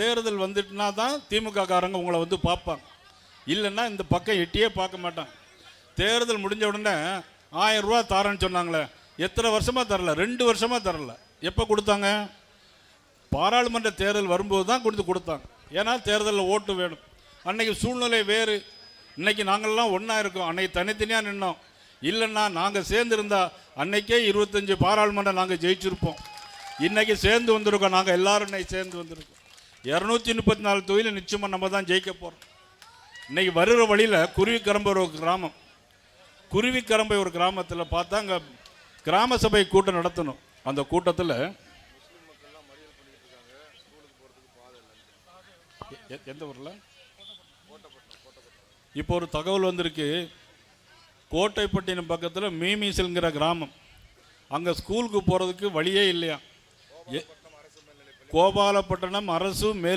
தேர்தல் வந்துட்டுனா தான் திமுக காரங்க உங்களை வந்து பார்ப்பாங்க. இல்லைன்னா இந்த பக்கம் எட்டியே பார்க்க மாட்டாங்க. தேர்தல் முடிஞ்ச உடனே ஆயிரம் ரூபா தரேன்னு சொன்னாங்களே எத்தனை வருஷமாக தரல? ரெண்டு வருஷமாக தரல. எப்போ கொடுத்தாங்க? பாராளுமன்ற தேர்தல் வரும்போது தான் கொடுத்து கொடுத்தாங்க. ஏன்னா தேர்தலில் ஓட்டு வேணும். அன்னைக்கு சூழ்நிலை வேறு. இன்னைக்கு நாங்கள்லாம் ஒன்றா இருக்கோம். அன்னைக்கு தனித்தனியாக நின்னோம். இல்லைன்னா நாங்கள் சேர்ந்துருந்தா அன்னைக்கே இருபத்தஞ்சி பாராளுமன்றம் நாங்கள் ஜெயிச்சிருப்போம். இன்னைக்கு சேர்ந்து வந்திருக்கோம். நாங்கள் எல்லோரும் இன்னைக்கு சேர்ந்து வந்திருக்கோம். இரநூத்தி முப்பத்தி நாலு தொகுதியில் நிச்சயமாக நம்ம தான் ஜெயிக்க போகிறோம் இன்னைக்கு வருகிற வழியில் குருவிக்கரம்பை ஒரு கிராமம். குருவிக்கரம்பை ஒரு கிராமத்தில் பார்த்தா அங்கே கிராம சபை கூட்டம் நடத்தணும். அந்த கூட்டத்தில் எ- எந்த ஊரில்? இப்போ ஒரு தகவல் வந்திருக்கு. கோட்டைப்பட்டினம் பக்கத்தில் மீமீசல்ங்கிற கிராமம். அங்கே ஸ்கூலுக்கு போகிறதுக்கு வழியே இல்லையா? கோபாலப்பட்டினம் அரசு மேல்